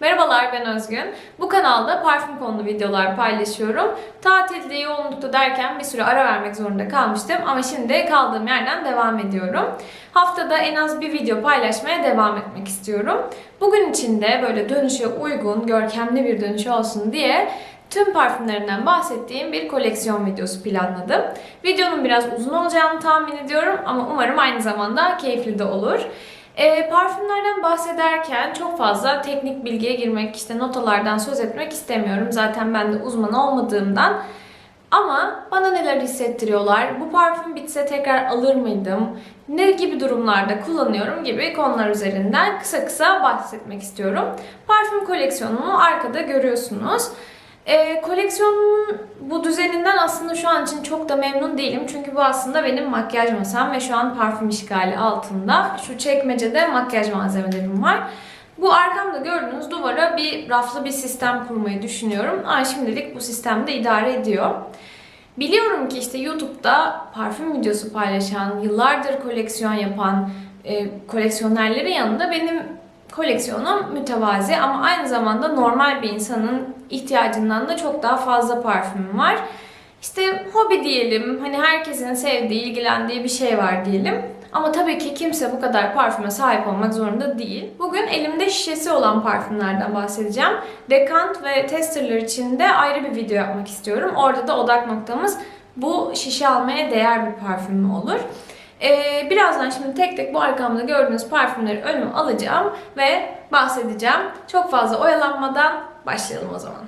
Merhabalar ben Özgün. Bu kanalda parfüm konulu videolar paylaşıyorum. Tatilde yoğunlukta derken bir süre ara vermek zorunda kalmıştım ama şimdi kaldığım yerden devam ediyorum. Haftada en az bir video paylaşmaya devam etmek istiyorum. Bugün için de böyle dönüşe uygun, görkemli bir dönüş olsun diye tüm parfümlerinden bahsettiğim bir koleksiyon videosu planladım. Videonun biraz uzun olacağını tahmin ediyorum ama umarım aynı zamanda keyifli de olur. E, parfümlerden bahsederken çok fazla teknik bilgiye girmek, işte notalardan söz etmek istemiyorum. Zaten ben de uzman olmadığımdan. Ama bana neler hissettiriyorlar, bu parfüm bitse tekrar alır mıydım, ne gibi durumlarda kullanıyorum gibi konular üzerinden kısa kısa bahsetmek istiyorum. Parfüm koleksiyonumu arkada görüyorsunuz. E, koleksiyonumun bu düzeninden aslında şu an için çok da memnun değilim. Çünkü bu aslında benim makyaj masam ve şu an parfüm işgali altında. Şu çekmecede makyaj malzemelerim var. Bu arkamda gördüğünüz duvara bir raflı bir sistem kurmayı düşünüyorum. Ama şimdilik bu sistemde idare ediyor. Biliyorum ki işte YouTube'da parfüm videosu paylaşan, yıllardır koleksiyon yapan e, koleksiyonerlerin yanında benim koleksiyonum mütevazi ama aynı zamanda normal bir insanın ihtiyacından da çok daha fazla parfümüm var. İşte hobi diyelim, hani herkesin sevdiği, ilgilendiği bir şey var diyelim. Ama tabii ki kimse bu kadar parfüme sahip olmak zorunda değil. Bugün elimde şişesi olan parfümlerden bahsedeceğim. Dekant ve testerler için de ayrı bir video yapmak istiyorum. Orada da odak noktamız bu şişe almaya değer bir parfüm mü olur? Ee, birazdan şimdi tek tek bu arkamda gördüğünüz parfümleri önüme alacağım ve bahsedeceğim. Çok fazla oyalanmadan başlayalım o zaman.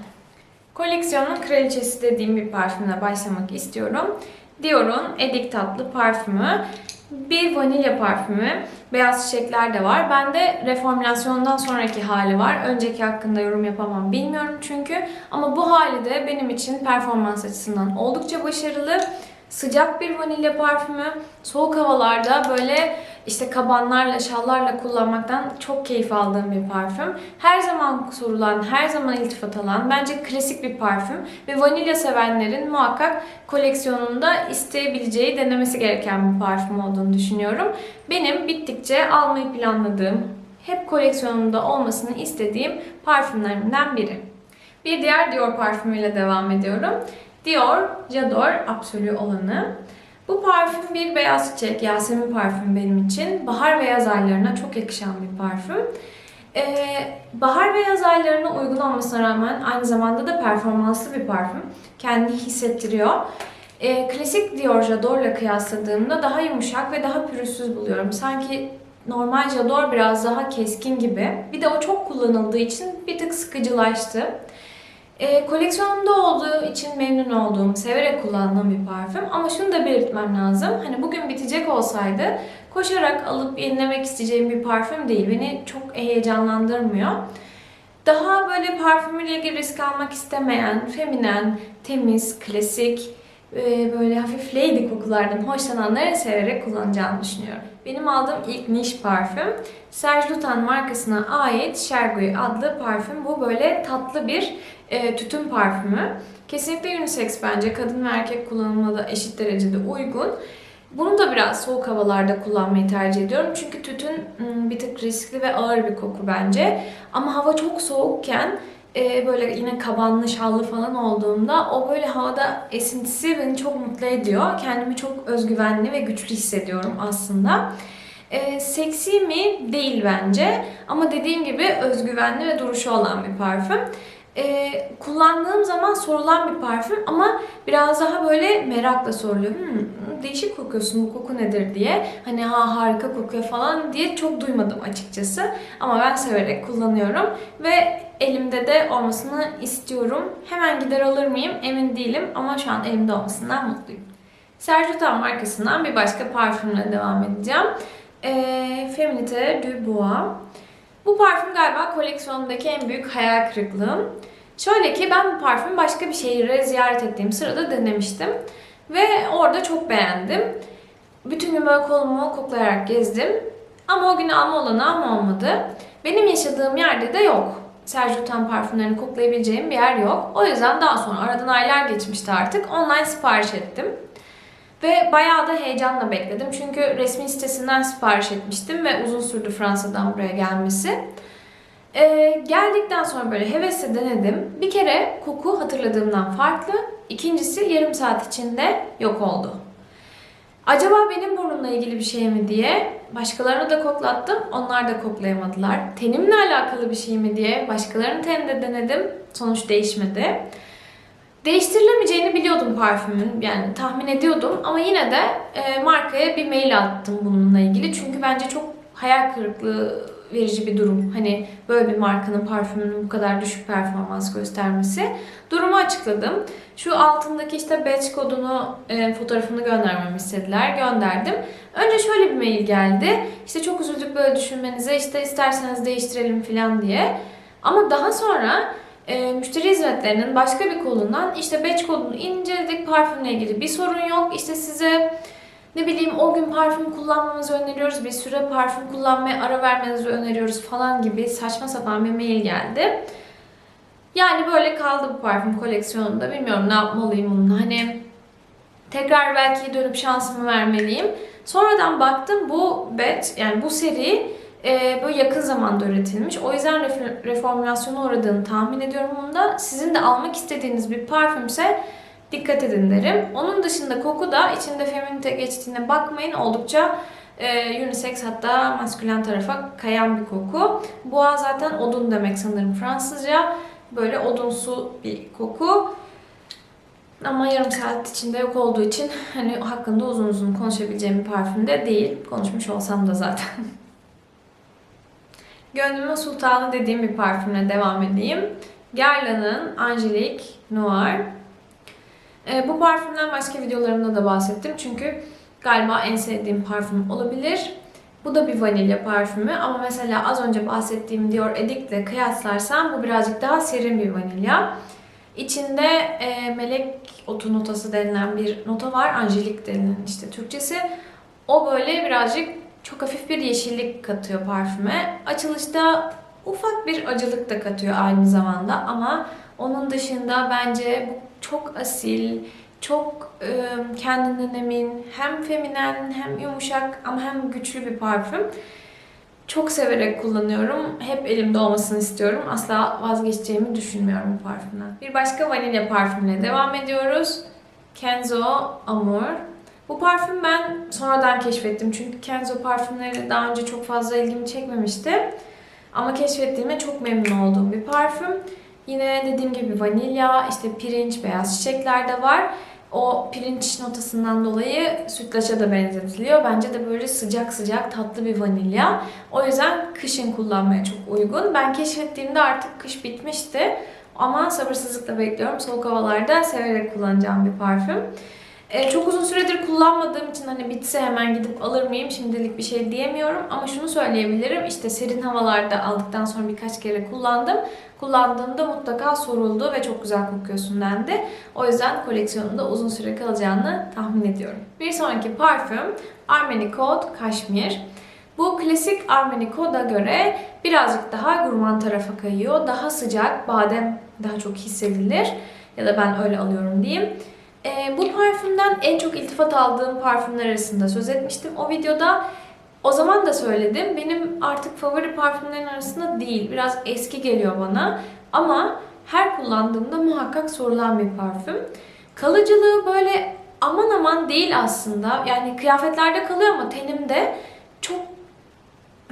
Koleksiyonun kraliçesi dediğim bir parfümle başlamak istiyorum. Dior'un Edik tatlı parfümü. Bir vanilya parfümü. Beyaz çiçekler de var. Bende reformülasyondan sonraki hali var. Önceki hakkında yorum yapamam bilmiyorum çünkü. Ama bu hali de benim için performans açısından oldukça başarılı. Sıcak bir vanilya parfümü. Soğuk havalarda böyle işte kabanlarla, şallarla kullanmaktan çok keyif aldığım bir parfüm. Her zaman sorulan, her zaman iltifat alan, bence klasik bir parfüm. Ve vanilya sevenlerin muhakkak koleksiyonunda isteyebileceği, denemesi gereken bir parfüm olduğunu düşünüyorum. Benim bittikçe almayı planladığım, hep koleksiyonumda olmasını istediğim parfümlerimden biri. Bir diğer Dior parfümüyle devam ediyorum. Dior J'adore Absolu olanı. Bu parfüm bir beyaz çiçek, Yasemin parfüm benim için. Bahar ve yaz aylarına çok yakışan bir parfüm. Ee, bahar ve yaz aylarına uygun olmasına rağmen aynı zamanda da performanslı bir parfüm. Kendini hissettiriyor. Ee, klasik Dior J'adore'la kıyasladığımda daha yumuşak ve daha pürüzsüz buluyorum. Sanki normal J'adore biraz daha keskin gibi. Bir de o çok kullanıldığı için bir tık sıkıcılaştı. E, koleksiyonumda olduğu için memnun olduğum, severek kullandığım bir parfüm. Ama şunu da belirtmem lazım. Hani bugün bitecek olsaydı koşarak alıp yenilemek isteyeceğim bir parfüm değil. Beni çok heyecanlandırmıyor. Daha böyle parfümüyle ilgili risk almak istemeyen, feminen, temiz, klasik, böyle hafif lady kokulardan hoşlananları severek kullanacağını düşünüyorum. Benim aldığım ilk niş parfüm Serge Lutens markasına ait Shergoy adlı parfüm. Bu böyle tatlı bir e, tütün parfümü. Kesinlikle unisex bence. Kadın ve erkek kullanımına da eşit derecede uygun. Bunu da biraz soğuk havalarda kullanmayı tercih ediyorum. Çünkü tütün ım, bir tık riskli ve ağır bir koku bence. Ama hava çok soğukken e, böyle yine kabanlı, şallı falan olduğumda o böyle havada esintisi beni çok mutlu ediyor. Kendimi çok özgüvenli ve güçlü hissediyorum aslında. E, seksi mi? Değil bence. Ama dediğim gibi özgüvenli ve duruşu olan bir parfüm. E, kullandığım zaman sorulan bir parfüm ama biraz daha böyle merakla soruluyor. Hmm, değişik kokuyorsun bu koku nedir diye. Hani ha harika kokuyor falan diye çok duymadım açıkçası. Ama ben severek kullanıyorum ve elimde de olmasını istiyorum. Hemen gider alır mıyım emin değilim ama şu an elimde olmasından mutluyum. Lutens markasından bir başka parfümle devam edeceğim. E, Feminite du Bois. Bu parfüm galiba koleksiyonumdaki en büyük hayal kırıklığım. Şöyle ki ben bu parfümü başka bir şehire ziyaret ettiğim sırada denemiştim. Ve orada çok beğendim. Bütün gün böyle kolumu koklayarak gezdim. Ama o gün alma olanağım olmadı. Benim yaşadığım yerde de yok. Serge Lutens parfümlerini koklayabileceğim bir yer yok. O yüzden daha sonra aradan aylar geçmişti artık. Online sipariş ettim. Ve bayağı da heyecanla bekledim. Çünkü resmi sitesinden sipariş etmiştim ve uzun sürdü Fransa'dan buraya gelmesi. Ee, geldikten sonra böyle hevesle denedim. Bir kere koku hatırladığımdan farklı. İkincisi yarım saat içinde yok oldu. Acaba benim burnumla ilgili bir şey mi diye başkalarına da koklattım. Onlar da koklayamadılar. Tenimle alakalı bir şey mi diye başkalarının teninde denedim. Sonuç değişmedi. Değiştirilemeyeceğini biliyordum parfümün. Yani tahmin ediyordum ama yine de e, markaya bir mail attım bununla ilgili. Çünkü bence çok hayal kırıklığı verici bir durum. Hani böyle bir markanın parfümünün bu kadar düşük performans göstermesi. Durumu açıkladım. Şu altındaki işte batch kodunu, e, fotoğrafını göndermemi istediler. Gönderdim. Önce şöyle bir mail geldi. İşte çok üzüldük böyle düşünmenize. işte isterseniz değiştirelim falan diye. Ama daha sonra e, müşteri hizmetlerinin başka bir kolundan işte batch kodunu inceledik. Parfümle ilgili bir sorun yok. İşte size ne bileyim o gün parfüm kullanmanızı öneriyoruz. Bir süre parfüm kullanmaya ara vermenizi öneriyoruz falan gibi saçma sapan bir mail geldi. Yani böyle kaldı bu parfüm koleksiyonunda. Bilmiyorum ne yapmalıyım bununla. Hani tekrar belki dönüp şansımı vermeliyim. Sonradan baktım bu batch yani bu seri e, böyle yakın zamanda üretilmiş. O yüzden ref- reformülasyona uğradığını tahmin ediyorum bunda. Sizin de almak istediğiniz bir parfümse dikkat edin derim. Onun dışında koku da içinde feminite geçtiğine bakmayın. Oldukça e, unisex hatta maskülen tarafa kayan bir koku. Boğa zaten odun demek sanırım Fransızca. Böyle odunsu bir koku. Ama yarım saat içinde yok olduğu için hani hakkında uzun uzun konuşabileceğim bir parfüm de değil. Konuşmuş olsam da zaten. Gönlümün sultanı dediğim bir parfümle devam edeyim. Guerlain'ın Angelique Noir. Ee, bu parfümden başka videolarımda da bahsettim. Çünkü galiba en sevdiğim parfüm olabilir. Bu da bir vanilya parfümü ama mesela az önce bahsettiğim Dior Addict'le kıyaslarsam bu birazcık daha serin bir vanilya. İçinde e, melek otu notası denilen bir nota var. Angelik denilen işte Türkçesi. O böyle birazcık çok hafif bir yeşillik katıyor parfüme. Açılışta ufak bir acılık da katıyor aynı zamanda ama onun dışında bence bu çok asil, çok e, kendinden emin, hem feminen hem yumuşak ama hem güçlü bir parfüm. Çok severek kullanıyorum. Hep elimde olmasını istiyorum. Asla vazgeçeceğimi düşünmüyorum bu parfümden. Bir başka vanilya parfümle devam ediyoruz. Kenzo Amour. Bu parfüm ben sonradan keşfettim. Çünkü Kenzo parfümleri daha önce çok fazla ilgimi çekmemişti. Ama keşfettiğime çok memnun olduğum bir parfüm. Yine dediğim gibi vanilya, işte pirinç, beyaz çiçekler de var. O pirinç notasından dolayı sütlaça da benzetiliyor. Bence de böyle sıcak sıcak tatlı bir vanilya. O yüzden kışın kullanmaya çok uygun. Ben keşfettiğimde artık kış bitmişti. Ama sabırsızlıkla bekliyorum. Soğuk havalarda severek kullanacağım bir parfüm. Ee, çok uzun süredir kullanmadığım için hani bitse hemen gidip alır mıyım şimdilik bir şey diyemiyorum. Ama şunu söyleyebilirim. İşte serin havalarda aldıktan sonra birkaç kere kullandım. Kullandığımda mutlaka soruldu ve çok güzel kokuyorsun dendi. O yüzden koleksiyonumda uzun süre kalacağını tahmin ediyorum. Bir sonraki parfüm Armani Code Kashmir. Bu klasik Armani Code'a göre birazcık daha gurman tarafa kayıyor. Daha sıcak, badem daha çok hissedilir. Ya da ben öyle alıyorum diyeyim. Ee, bu parfümden en çok iltifat aldığım parfümler arasında söz etmiştim. O videoda o zaman da söyledim. Benim artık favori parfümlerin arasında değil. Biraz eski geliyor bana. Ama her kullandığımda muhakkak sorulan bir parfüm. Kalıcılığı böyle aman aman değil aslında. Yani kıyafetlerde kalıyor ama tenimde çok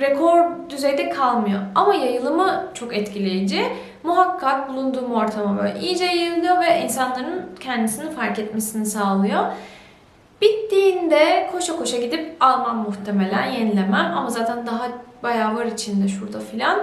rekor düzeyde kalmıyor. Ama yayılımı çok etkileyici. Muhakkak bulunduğum ortama böyle iyice yayılıyor ve insanların kendisini fark etmesini sağlıyor. Bittiğinde koşa koşa gidip almam muhtemelen, yenilemem. Ama zaten daha bayağı var içinde şurada filan.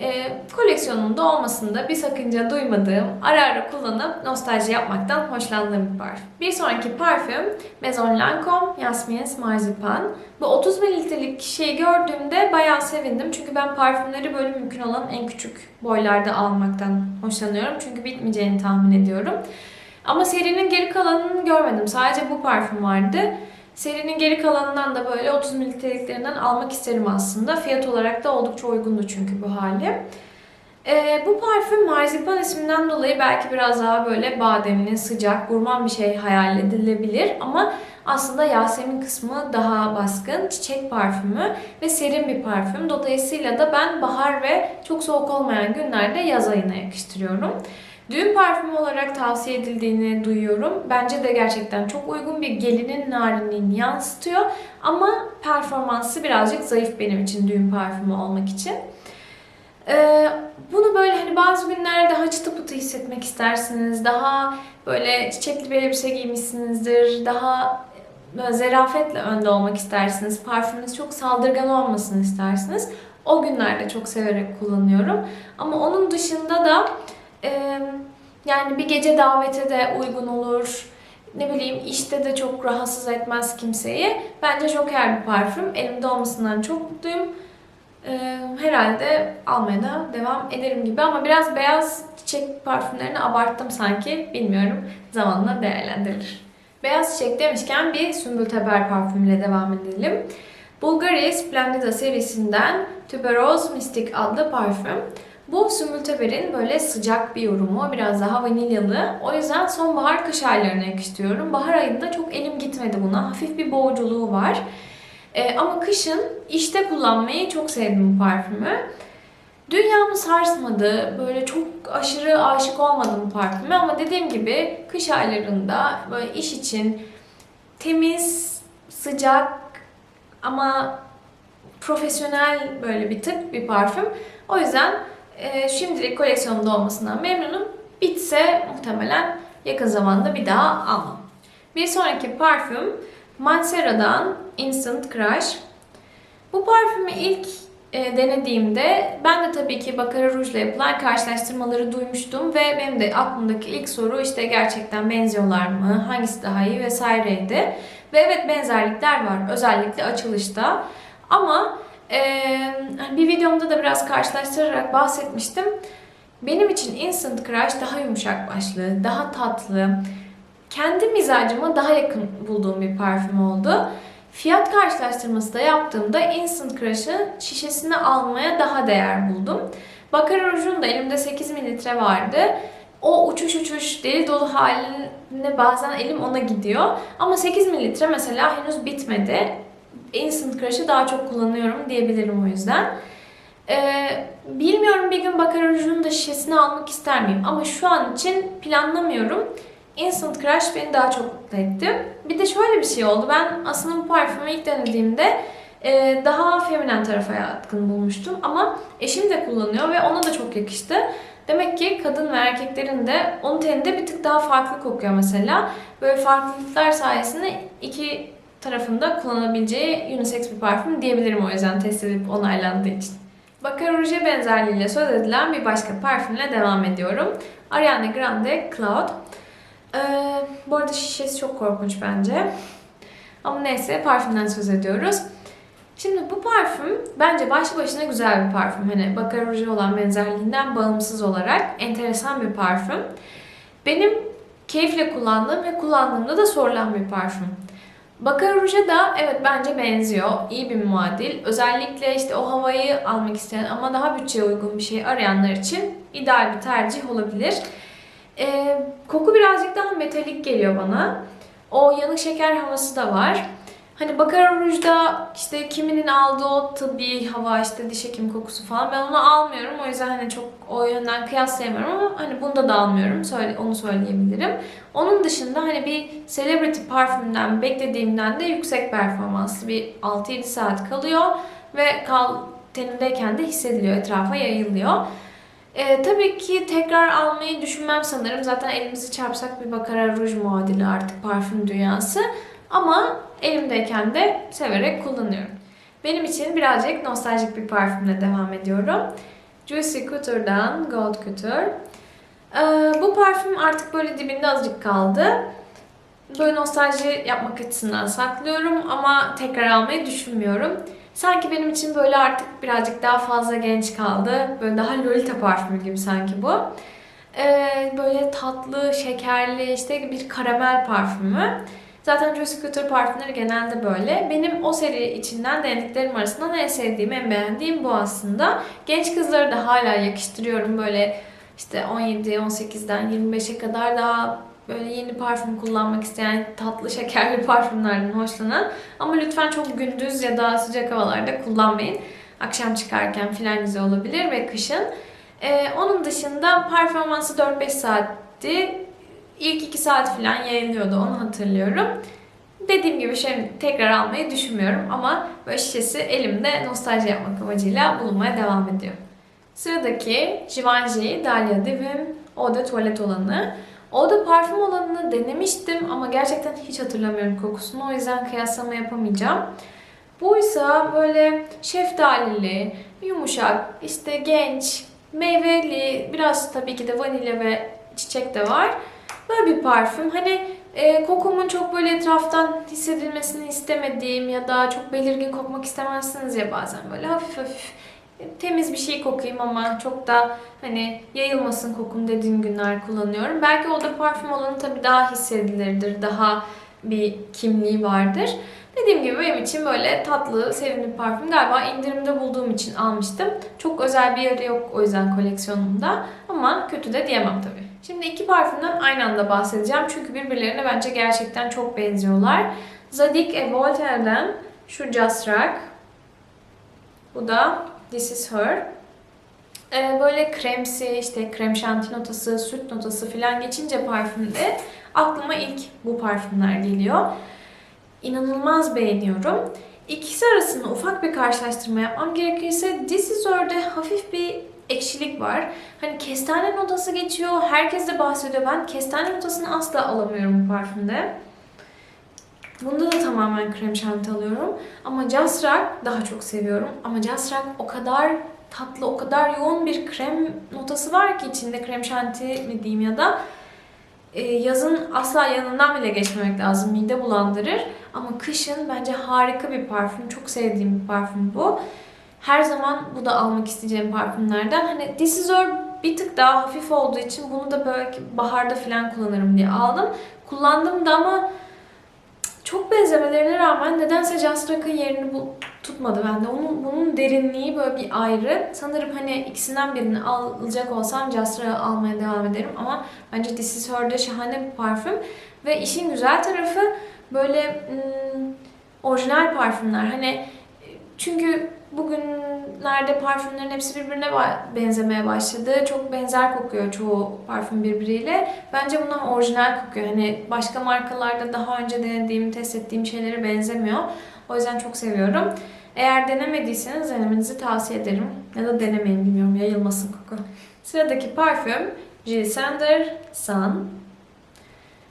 E, koleksiyonumda olmasında bir sakınca duymadığım, ara ara kullanıp nostalji yapmaktan hoşlandığım bir parfüm. Bir sonraki parfüm Maison Lancôme Yasmin's Marzipan. Bu 30 mililitrelik şeyi gördüğümde bayağı sevindim. Çünkü ben parfümleri böyle mümkün olan en küçük boylarda almaktan hoşlanıyorum. Çünkü bitmeyeceğini tahmin ediyorum. Ama serinin geri kalanını görmedim. Sadece bu parfüm vardı. Serinin geri kalanından da böyle 30 mililitreliklerinden almak isterim aslında. Fiyat olarak da oldukça uygundu çünkü bu hali. Ee, bu parfüm marzipan isminden dolayı belki biraz daha böyle bademli, sıcak, gurman bir şey hayal edilebilir. Ama aslında Yasemin kısmı daha baskın. Çiçek parfümü ve serin bir parfüm. Dolayısıyla da ben bahar ve çok soğuk olmayan günlerde yaz ayına yakıştırıyorum. Düğün parfümü olarak tavsiye edildiğini duyuyorum. Bence de gerçekten çok uygun bir gelinin narinliğini yansıtıyor. Ama performansı birazcık zayıf benim için düğün parfümü olmak için. Ee, bunu böyle hani bazı günlerde daha çıtı pıtı hissetmek istersiniz. Daha böyle çiçekli bir elbise giymişsinizdir. Daha böyle zerafetle önde olmak istersiniz. Parfümünüz çok saldırgan olmasını istersiniz. O günlerde çok severek kullanıyorum. Ama onun dışında da yani bir gece davete de uygun olur. Ne bileyim işte de çok rahatsız etmez kimseyi. Bence Joker bir parfüm. Elimde olmasından çok mutluyum. Herhalde almaya da devam ederim gibi ama biraz beyaz çiçek parfümlerini abarttım sanki. Bilmiyorum. Zamanla değerlendirilir. Beyaz çiçek demişken bir Sümbül Teber parfümüyle devam edelim. Bulgari Splendida serisinden Tuberose Mystic adlı parfüm. Bu Sümbül Teber'in böyle sıcak bir yorumu, biraz daha vanilyalı. O yüzden sonbahar kış aylarına yakıştırıyorum. Bahar ayında çok elim gitmedi buna. Hafif bir boğuculuğu var. Ee, ama kışın işte kullanmayı çok sevdim bu parfümü. Dünyamı sarsmadı. Böyle çok aşırı aşık olmadım parfüme ama dediğim gibi kış aylarında böyle iş için temiz, sıcak ama profesyonel böyle bir tip bir parfüm. O yüzden e, şimdilik koleksiyonumda olmasından memnunum. Bitse muhtemelen yakın zamanda bir daha almam. Bir sonraki parfüm Mancera'dan Instant Crush. Bu parfümü ilk e, denediğimde ben de tabii ki Baccarat Rouge ile yapılan karşılaştırmaları duymuştum ve benim de aklımdaki ilk soru işte gerçekten benziyorlar mı, hangisi daha iyi vesaireydi. Ve evet benzerlikler var özellikle açılışta ama e, bir videomda da biraz karşılaştırarak bahsetmiştim. Benim için Instant Crush daha yumuşak başlı, daha tatlı, kendi mizacıma daha yakın bulduğum bir parfüm oldu. Fiyat karşılaştırması da yaptığımda Instant Crush'ın şişesini almaya daha değer buldum. Baccarat Rouge'un da elimde 8 mililitre vardı. O uçuş uçuş deli dolu haline bazen elim ona gidiyor. Ama 8 mililitre mesela henüz bitmedi. Instant Crush'ı daha çok kullanıyorum diyebilirim o yüzden. Ee, bilmiyorum bir gün Baccarat Rouge'un da şişesini almak ister miyim? Ama şu an için planlamıyorum. Instant Crush beni daha çok mutlu etti. Bir de şöyle bir şey oldu. Ben aslında bu parfümü ilk denediğimde e, daha feminen tarafa yatkın bulmuştum. Ama eşim de kullanıyor ve ona da çok yakıştı. Demek ki kadın ve erkeklerin de onun teninde bir tık daha farklı kokuyor mesela. Böyle farklılıklar sayesinde iki tarafında kullanabileceği unisex bir parfüm diyebilirim o yüzden test edip onaylandığı için. Baccarat Rouge'e benzerliğiyle söz edilen bir başka parfümle devam ediyorum. Ariana Grande Cloud. Ee, bu arada şişesi çok korkunç bence. Ama neyse parfümden söz ediyoruz. Şimdi bu parfüm bence başlı başına güzel bir parfüm. Hani Baccarat Rouge'e olan benzerliğinden bağımsız olarak enteresan bir parfüm. Benim keyifle kullandığım ve kullandığımda da sorulan bir parfüm. Baccarat Rouge'a da evet bence benziyor. İyi bir muadil. Özellikle işte o havayı almak isteyen ama daha bütçeye uygun bir şey arayanlar için ideal bir tercih olabilir. Ee, koku birazcık daha metalik geliyor bana. O yanık şeker havası da var. Hani Baccarat Rouge'da işte kiminin aldığı o tıbbi hava işte diş hekim kokusu falan ben onu almıyorum. O yüzden hani çok o yönden kıyaslayamıyorum ama hani bunda da almıyorum. Söyle, onu söyleyebilirim. Onun dışında hani bir celebrity parfümden beklediğimden de yüksek performanslı bir 6-7 saat kalıyor ve kal tenindeyken de hissediliyor, etrafa yayılıyor. Ee, tabii ki tekrar almayı düşünmem sanırım. Zaten elimizi çarpsak bir Baccarat Rouge muadili artık parfüm dünyası. Ama elimdeyken de severek kullanıyorum. Benim için birazcık nostaljik bir parfümle devam ediyorum. Juicy Couture'dan Gold Couture. Ee, bu parfüm artık böyle dibinde azıcık kaldı. Böyle nostalji yapmak açısından saklıyorum ama tekrar almayı düşünmüyorum. Sanki benim için böyle artık birazcık daha fazla genç kaldı. Böyle daha Lolita parfümü gibi sanki bu. Ee, böyle tatlı, şekerli işte bir karamel parfümü. Zaten Juicy Couture parfümleri genelde böyle. Benim o seri içinden denediklerim arasından en sevdiğim, en beğendiğim bu aslında. Genç kızları da hala yakıştırıyorum. Böyle işte 17, 18'den 25'e kadar daha böyle yeni parfüm kullanmak isteyen tatlı şekerli parfümlerden hoşlanan ama lütfen çok gündüz ya da sıcak havalarda kullanmayın. Akşam çıkarken filan güzel olabilir ve kışın. Ee, onun dışında performansı 4-5 saatti. İlk 2 saat falan yayılıyordu onu hatırlıyorum. Dediğim gibi şey tekrar almayı düşünmüyorum ama böyle şişesi elimde nostalji yapmak amacıyla bulunmaya devam ediyor. Sıradaki Givenchy Dahlia Divim de Toilette olanı. De parfüm olanını denemiştim ama gerçekten hiç hatırlamıyorum kokusunu. O yüzden kıyaslama yapamayacağım. Buysa böyle şeftalili, yumuşak, işte genç, meyveli, biraz tabii ki de vanilya ve çiçek de var. Böyle bir parfüm. Hani e, kokumun çok böyle etraftan hissedilmesini istemediğim ya da çok belirgin kokmak istemezsiniz ya bazen böyle hafif hafif temiz bir şey kokayım ama çok da hani yayılmasın kokum dediğim günler kullanıyorum. Belki o da parfüm olanı tabii daha hissedilirdir, daha bir kimliği vardır. Dediğim gibi benim için böyle tatlı, sevimli parfüm. Galiba indirimde bulduğum için almıştım. Çok özel bir yeri yok o yüzden koleksiyonumda. Ama kötü de diyemem tabii. Şimdi iki parfümden aynı anda bahsedeceğim. Çünkü birbirlerine bence gerçekten çok benziyorlar. Zadig et Voltaire'den şu Just Rock. Bu da This Is Her. Ee, böyle kremsi, işte krem şanti notası, süt notası falan geçince parfümde aklıma ilk bu parfümler geliyor. İnanılmaz beğeniyorum. İkisi arasında ufak bir karşılaştırma yapmam gerekirse This Is Her'de hafif bir ekşilik var. Hani kestane notası geçiyor. Herkes de bahsediyor. Ben kestane notasını asla alamıyorum bu parfümde. Bunda da tamamen krem şanti alıyorum. Ama Just Rock daha çok seviyorum. Ama Just Rock o kadar tatlı, o kadar yoğun bir krem notası var ki içinde krem şanti mi diyeyim ya da e, yazın asla yanından bile geçmemek lazım. Mide bulandırır. Ama kışın bence harika bir parfüm. Çok sevdiğim bir parfüm bu. Her zaman bu da almak isteyeceğim parfümlerden. Hani Her bir tık daha hafif olduğu için bunu da belki baharda falan kullanırım diye aldım. Kullandım da ama çok benzemelerine rağmen nedense Just Rock'ın yerini bu tutmadı bende. Onun, bunun derinliği böyle bir ayrı. Sanırım hani ikisinden birini alacak olsam Just Rock'ı almaya devam ederim. Ama bence This Is Her'de şahane bir parfüm. Ve işin güzel tarafı böyle ım, orijinal parfümler. Hani çünkü bugünlerde parfümlerin hepsi birbirine benzemeye başladı. Çok benzer kokuyor çoğu parfüm birbiriyle. Bence bunlar orijinal kokuyor. Hani başka markalarda daha önce denediğim, test ettiğim şeylere benzemiyor. O yüzden çok seviyorum. Eğer denemediyseniz denemenizi tavsiye ederim. Ya da denemeyin bilmiyorum yayılmasın koku. Sıradaki parfüm Jill Sander Sun.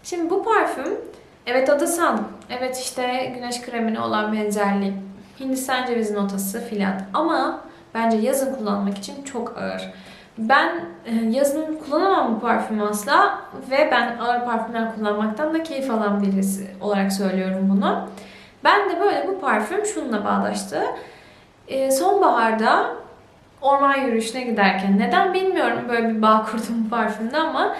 Şimdi bu parfüm evet adı Sun. Evet işte güneş kremine olan benzerliği Hindistan cevizi notası filan. Ama bence yazın kullanmak için çok ağır. Ben e, yazın kullanamam bu parfümü asla ve ben ağır parfümler kullanmaktan da keyif alan birisi olarak söylüyorum bunu. Ben de böyle bu parfüm şununla bağdaştı. E, sonbaharda orman yürüyüşüne giderken neden bilmiyorum böyle bir bağ kurdum bu parfümde ama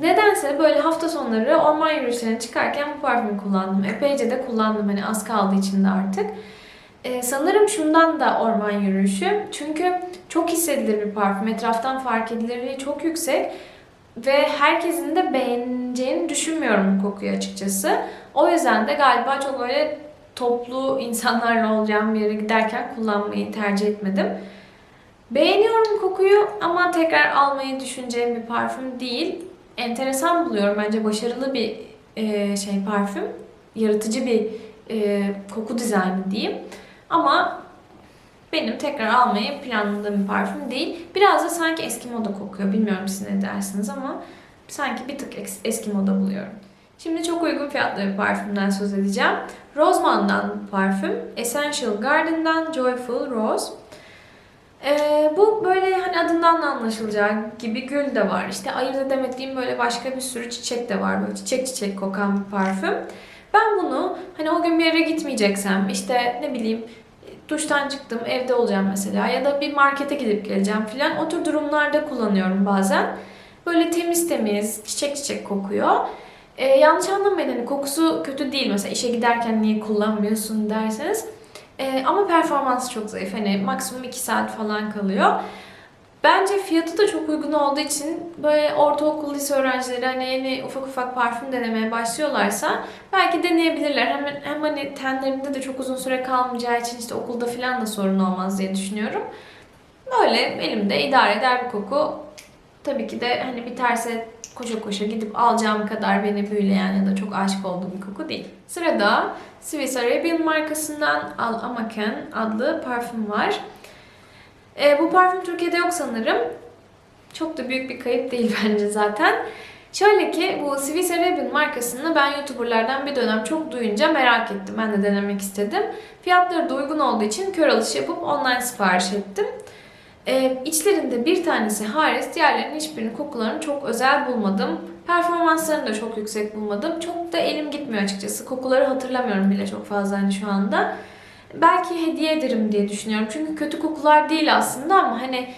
nedense böyle hafta sonları orman yürüyüşlerine çıkarken bu parfümü kullandım. Epeyce de kullandım hani az kaldığı için de artık. Ee, sanırım şundan da orman yürüyüşü. Çünkü çok hissedilir bir parfüm. Etraftan fark edilirliği çok yüksek. Ve herkesin de beğeneceğini düşünmüyorum bu kokuyu açıkçası. O yüzden de galiba çok öyle toplu insanlarla olacağım bir yere giderken kullanmayı tercih etmedim. Beğeniyorum kokuyu ama tekrar almayı düşüneceğim bir parfüm değil. Enteresan buluyorum. Bence başarılı bir e, şey parfüm. Yaratıcı bir e, koku dizaynı diyeyim. Ama benim tekrar almayı planladığım bir parfüm değil. Biraz da sanki eski moda kokuyor. Bilmiyorum siz ne dersiniz ama sanki bir tık eski moda buluyorum. Şimdi çok uygun fiyatlı bir parfümden söz edeceğim. Roseman'dan parfüm. Essential Garden'dan Joyful Rose. Ee, bu böyle hani adından da anlaşılacağı gibi gül de var. İşte ayırt edemediğim böyle başka bir sürü çiçek de var. Böyle çiçek çiçek kokan bir parfüm. Ben bunu hani o gün bir yere gitmeyeceksem işte ne bileyim duştan çıktım evde olacağım mesela ya da bir markete gidip geleceğim filan o tür durumlarda kullanıyorum bazen. Böyle temiz temiz çiçek çiçek kokuyor. Ee, yanlış anlamayın hani kokusu kötü değil mesela işe giderken niye kullanmıyorsun derseniz. Ee, ama performansı çok zayıf hani maksimum 2 saat falan kalıyor. Bence fiyatı da çok uygun olduğu için böyle ortaokul lise öğrencileri hani yeni ufak ufak parfüm denemeye başlıyorlarsa belki deneyebilirler. Hem, hem hani tenlerinde de çok uzun süre kalmayacağı için işte okulda falan da sorun olmaz diye düşünüyorum. Böyle elimde idare eder bir koku. Tabii ki de hani biterse koşa koşa gidip alacağım kadar beni büyüleyen ya da çok aşık olduğum bir koku değil. Sırada Swiss Arabian markasından Al Amaken adlı parfüm var. E, bu parfüm Türkiye'de yok sanırım. Çok da büyük bir kayıp değil bence zaten. Şöyle ki bu Swiss Arabian markasını ben YouTuber'lardan bir dönem çok duyunca merak ettim. Ben de denemek istedim. Fiyatları da uygun olduğu için kör alış yapıp online sipariş ettim. Ee, içlerinde bir tanesi hariç diğerlerinin hiçbirinin kokularını çok özel bulmadım. Performanslarını da çok yüksek bulmadım. Çok da elim gitmiyor açıkçası. Kokuları hatırlamıyorum bile çok fazla hani şu anda. Belki hediye ederim diye düşünüyorum. Çünkü kötü kokular değil aslında ama hani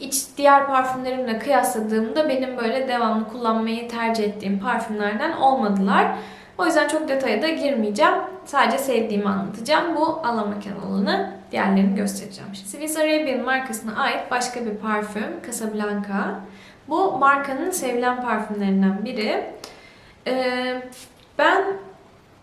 iç diğer parfümlerimle kıyasladığımda benim böyle devamlı kullanmayı tercih ettiğim parfümlerden olmadılar. O yüzden çok detaya da girmeyeceğim. Sadece sevdiğimi anlatacağım. Bu Alamaken olanı diğerlerini göstereceğim. Swiss Arabian markasına ait başka bir parfüm Casablanca. Bu markanın sevilen parfümlerinden biri. Ee, ben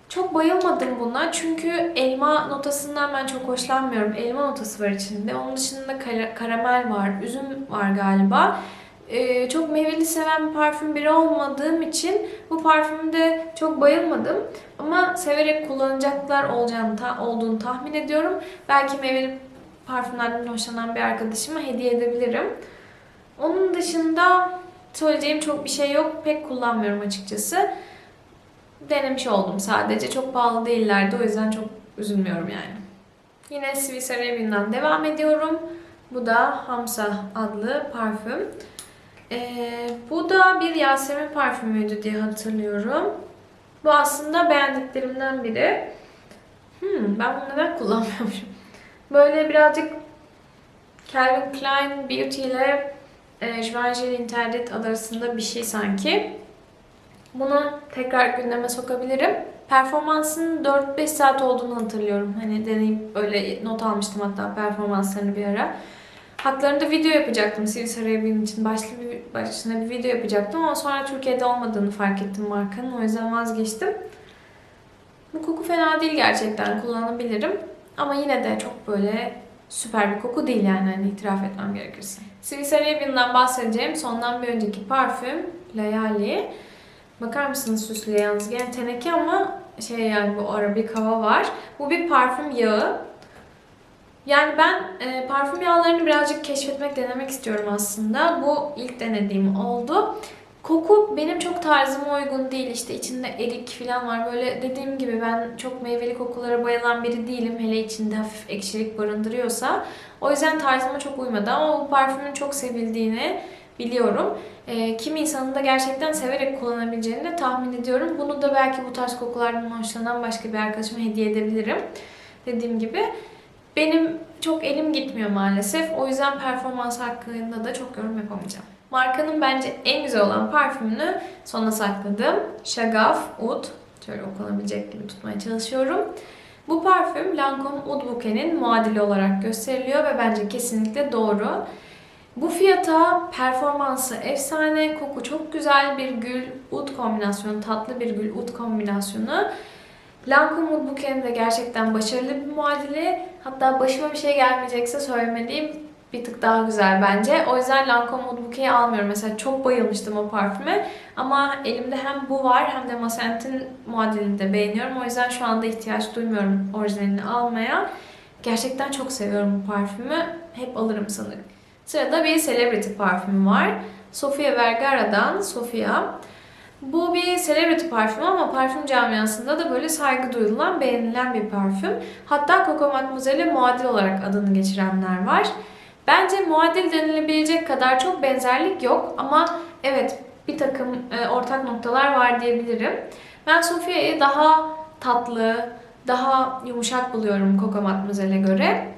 çok bayılmadım buna çünkü elma notasından ben çok hoşlanmıyorum. Elma notası var içinde. Onun dışında kara- karamel var, üzüm var galiba. Ee, çok meyveli seven bir parfüm biri olmadığım için bu parfümde çok bayılmadım. Ama severek kullanacaklar olacağını ta- olduğunu tahmin ediyorum. Belki meyveli parfümlerden hoşlanan bir arkadaşıma hediye edebilirim. Onun dışında söyleyeceğim çok bir şey yok. Pek kullanmıyorum açıkçası. Denemiş oldum sadece. Çok pahalı değillerdi. O yüzden çok üzülmüyorum yani. Yine Swiss Arabian'dan devam ediyorum. Bu da Hamsa adlı parfüm. Ee, bu da bir Yasemin parfümüydü diye hatırlıyorum. Bu aslında beğendiklerimden biri. Hmm, ben bunu neden kullanmıyormuşum? Böyle birazcık Calvin Klein Beauty ile e, Givenchy Interdit arasında bir şey sanki. Bunu tekrar gündeme sokabilirim. Performansının 4-5 saat olduğunu hatırlıyorum. Hani deneyip böyle not almıştım hatta performanslarını bir ara. Haklarında video yapacaktım Swiss Arabian için. Başlı bir, başına bir video yapacaktım ama sonra Türkiye'de olmadığını fark ettim markanın. O yüzden vazgeçtim. Bu koku fena değil gerçekten. Kullanabilirim. Ama yine de çok böyle süper bir koku değil yani hani itiraf etmem gerekirse. Swiss Arabian'dan bahsedeceğim sondan bir önceki parfüm Layali. Bakar mısınız süslüye yalnız gene teneke ama şey yani bu arabik hava var. Bu bir parfüm yağı. Yani ben e, parfüm yağlarını birazcık keşfetmek, denemek istiyorum aslında. Bu ilk denediğim oldu. Koku benim çok tarzıma uygun değil. İşte içinde erik falan var. Böyle dediğim gibi ben çok meyveli kokulara bayılan biri değilim. Hele içinde hafif ekşilik barındırıyorsa. O yüzden tarzıma çok uymadı ama bu parfümün çok sevildiğini biliyorum. E, kimi insanın da gerçekten severek kullanabileceğini de tahmin ediyorum. Bunu da belki bu tarz kokulardan hoşlanan başka bir arkadaşıma hediye edebilirim. Dediğim gibi. Benim çok elim gitmiyor maalesef. O yüzden performans hakkında da çok yorum yapamayacağım. Markanın bence en güzel olan parfümünü sona sakladım. Shagaf Oud. Şöyle okunabilecek gibi tutmaya çalışıyorum. Bu parfüm Lancome Oud Bouquet'in muadili olarak gösteriliyor ve bence kesinlikle doğru. Bu fiyata performansı efsane, koku çok güzel bir gül ud kombinasyonu, tatlı bir gül ud kombinasyonu. Lancome Oud Bouquet'in de gerçekten başarılı bir muadili. Hatta başıma bir şey gelmeyecekse söylemeliyim bir tık daha güzel bence. O yüzden Lancome Oud Bouquet'i almıyorum. Mesela çok bayılmıştım o parfüme. Ama elimde hem bu var hem de Masent'in muadilini de beğeniyorum. O yüzden şu anda ihtiyaç duymuyorum orijinalini almaya. Gerçekten çok seviyorum bu parfümü. Hep alırım sanırım. Sırada bir celebrity parfümü var. Sofia Vergara'dan Sofia. Bu bir celebrity parfümü ama parfüm camiasında da böyle saygı duyulan, beğenilen bir parfüm. Hatta Coco Mademoiselle'e muadil olarak adını geçirenler var. Bence muadil denilebilecek kadar çok benzerlik yok ama evet bir takım e, ortak noktalar var diyebilirim. Ben Sofia'yı daha tatlı, daha yumuşak buluyorum Coco Mademoiselle'e göre.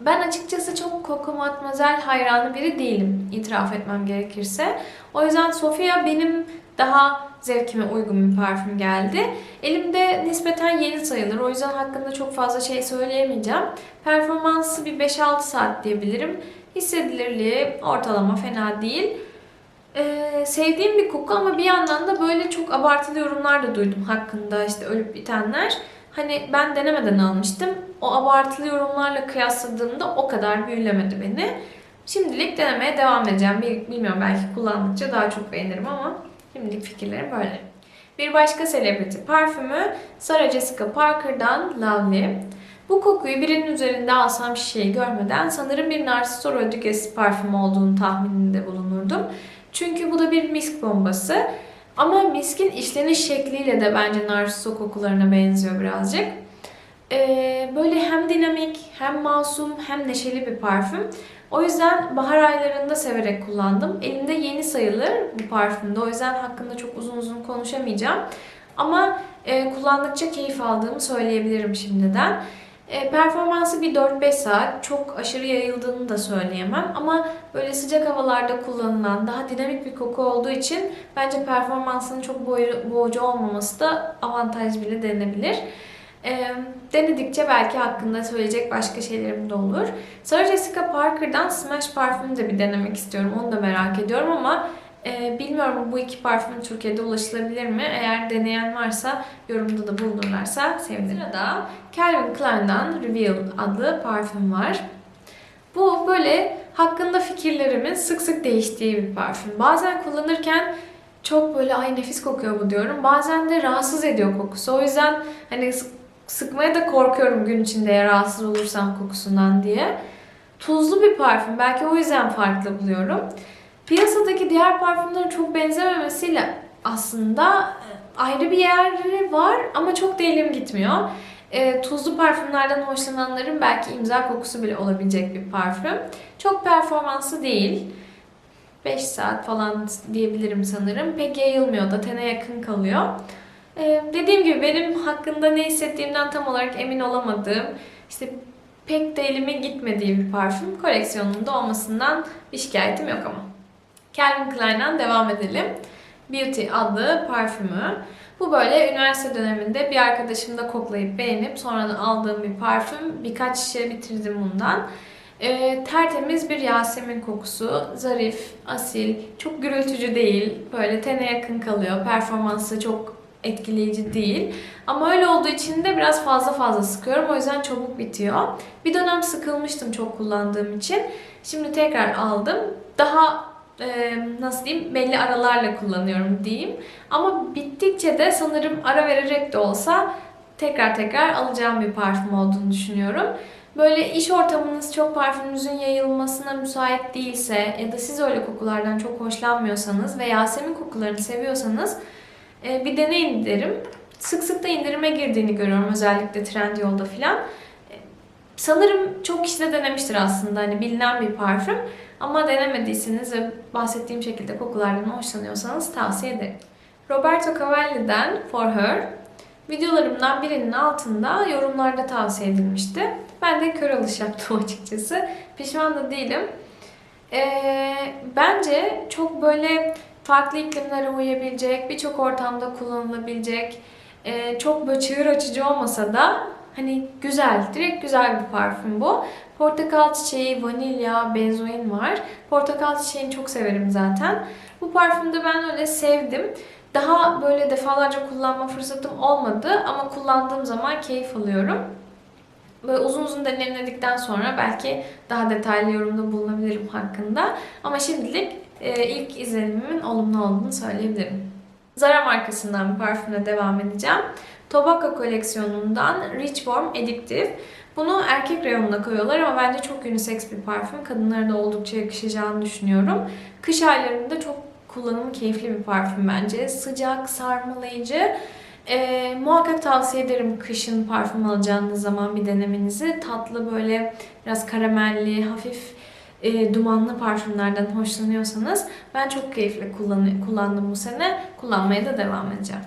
Ben açıkçası çok Coco Mademoiselle hayranı biri değilim, itiraf etmem gerekirse. O yüzden Sofia benim daha zevkime uygun bir parfüm geldi. Elimde nispeten yeni sayılır. O yüzden hakkında çok fazla şey söyleyemeyeceğim. Performansı bir 5-6 saat diyebilirim. Hissedilirliği ortalama fena değil. Ee, sevdiğim bir koku ama bir yandan da böyle çok abartılı yorumlar da duydum hakkında işte ölüp bitenler. Hani ben denemeden almıştım. O abartılı yorumlarla kıyasladığımda o kadar büyülemedi beni. Şimdilik denemeye devam edeceğim. Bil- Bilmiyorum belki kullandıkça daha çok beğenirim ama şimdilik fikirlerim böyle. Bir başka celebrity parfümü Sarah Jessica Parker'dan Lovely. Bu kokuyu birinin üzerinde alsam şişeyi görmeden sanırım bir Narciso Rodriguez parfümü olduğunu tahmininde bulunurdum. Çünkü bu da bir misk bombası. Ama miskin işleniş şekliyle de bence Narciso kokularına benziyor birazcık. Ee, böyle hem dinamik, hem masum, hem neşeli bir parfüm. O yüzden bahar aylarında severek kullandım. Elimde yeni sayılır bu parfümde. O yüzden hakkında çok uzun uzun konuşamayacağım. Ama e, kullandıkça keyif aldığımı söyleyebilirim şimdiden. E, performansı bir 4-5 saat. Çok aşırı yayıldığını da söyleyemem. Ama böyle sıcak havalarda kullanılan, daha dinamik bir koku olduğu için bence performansının çok boğucu olmaması da avantaj bile denilebilir. E, denedikçe belki hakkında söyleyecek başka şeylerim de olur. Sarah Jessica Parker'dan Smash parfümü de bir denemek istiyorum. Onu da merak ediyorum ama e, bilmiyorum bu iki parfüm Türkiye'de ulaşılabilir mi? Eğer deneyen varsa yorumda da bulunurlarsa sevinirim. Sırada Calvin Klein'dan Reveal adlı parfüm var. Bu böyle hakkında fikrlerimin sık sık değiştiği bir parfüm. Bazen kullanırken çok böyle ay nefis kokuyor bu diyorum. Bazen de rahatsız ediyor kokusu. O yüzden hani sık- sıkmaya da korkuyorum gün içinde ya rahatsız olursam kokusundan diye. Tuzlu bir parfüm. Belki o yüzden farklı buluyorum. Piyasadaki diğer parfümlerin çok benzememesiyle aslında ayrı bir yeri var ama çok da elim gitmiyor. E, tuzlu parfümlerden hoşlananların belki imza kokusu bile olabilecek bir parfüm. Çok performanslı değil. 5 saat falan diyebilirim sanırım. Pek yayılmıyor da tene yakın kalıyor. E, dediğim gibi benim hakkında ne hissettiğimden tam olarak emin olamadığım, işte pek de elime gitmediği bir parfüm. Koleksiyonumda olmasından bir şikayetim yok ama. Calvin Klein'den devam edelim. Beauty adlı parfümü. Bu böyle üniversite döneminde bir arkadaşımda koklayıp beğenip sonradan aldığım bir parfüm. Birkaç şişe bitirdim bundan. Ee, tertemiz bir Yasemin kokusu. Zarif, asil, çok gürültücü değil. Böyle tene yakın kalıyor. Performansı çok etkileyici değil. Ama öyle olduğu için de biraz fazla fazla sıkıyorum. O yüzden çabuk bitiyor. Bir dönem sıkılmıştım çok kullandığım için. Şimdi tekrar aldım. Daha nasıl diyeyim belli aralarla kullanıyorum diyeyim. Ama bittikçe de sanırım ara vererek de olsa tekrar tekrar alacağım bir parfüm olduğunu düşünüyorum. Böyle iş ortamınız çok parfümünüzün yayılmasına müsait değilse ya da siz öyle kokulardan çok hoşlanmıyorsanız ve Yasemin kokularını seviyorsanız bir deneyin derim. Sık sık da indirime girdiğini görüyorum özellikle Trendyol'da filan. Sanırım çok kişi de denemiştir aslında hani bilinen bir parfüm. Ama denemediyseniz ve bahsettiğim şekilde kokulardan hoşlanıyorsanız tavsiye ederim. Roberto Cavalli'den For Her videolarımdan birinin altında yorumlarda tavsiye edilmişti. Ben de kör alış yaptım açıkçası. Pişman da değilim. Ee, bence çok böyle farklı iklimlere uyabilecek, birçok ortamda kullanılabilecek, e, çok böyle çığır açıcı olmasa da hani güzel, direkt güzel bir parfüm bu. Portakal çiçeği, vanilya, benzoin var. Portakal çiçeğini çok severim zaten. Bu parfümü de ben öyle sevdim. Daha böyle defalarca kullanma fırsatım olmadı ama kullandığım zaman keyif alıyorum. Böyle uzun uzun deneyimledikten sonra belki daha detaylı yorumda bulunabilirim hakkında. Ama şimdilik e, ilk izlenimimin olumlu olduğunu söyleyebilirim. Zara markasından bir parfümle devam edeceğim. Tobacco koleksiyonundan Rich Warm Addictive. Bunu erkek reyonuna koyuyorlar ama bence çok unisex bir parfüm. Kadınlara da oldukça yakışacağını düşünüyorum. Kış aylarında çok kullanımı keyifli bir parfüm bence. Sıcak, sarmalayıcı. Ee, muhakkak tavsiye ederim kışın parfüm alacağınız zaman bir denemenizi. Tatlı böyle biraz karamelli, hafif e, dumanlı parfümlerden hoşlanıyorsanız ben çok keyifli kullan- kullandım bu sene. Kullanmaya da devam edeceğim.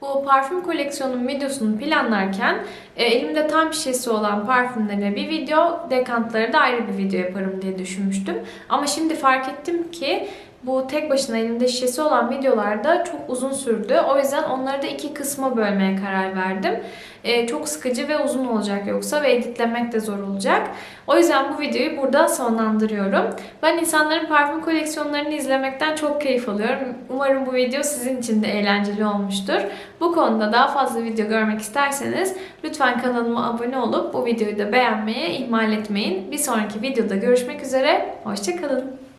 Bu parfüm koleksiyonun videosunu planlarken e, elimde tam şişesi olan parfümlere bir video, dekantları da ayrı bir video yaparım diye düşünmüştüm. Ama şimdi fark ettim ki bu tek başına elinde şişesi olan videolarda çok uzun sürdü. O yüzden onları da iki kısma bölmeye karar verdim. Ee, çok sıkıcı ve uzun olacak yoksa ve editlemek de zor olacak. O yüzden bu videoyu burada sonlandırıyorum. Ben insanların parfüm koleksiyonlarını izlemekten çok keyif alıyorum. Umarım bu video sizin için de eğlenceli olmuştur. Bu konuda daha fazla video görmek isterseniz lütfen kanalıma abone olup bu videoyu da beğenmeyi ihmal etmeyin. Bir sonraki videoda görüşmek üzere. Hoşçakalın.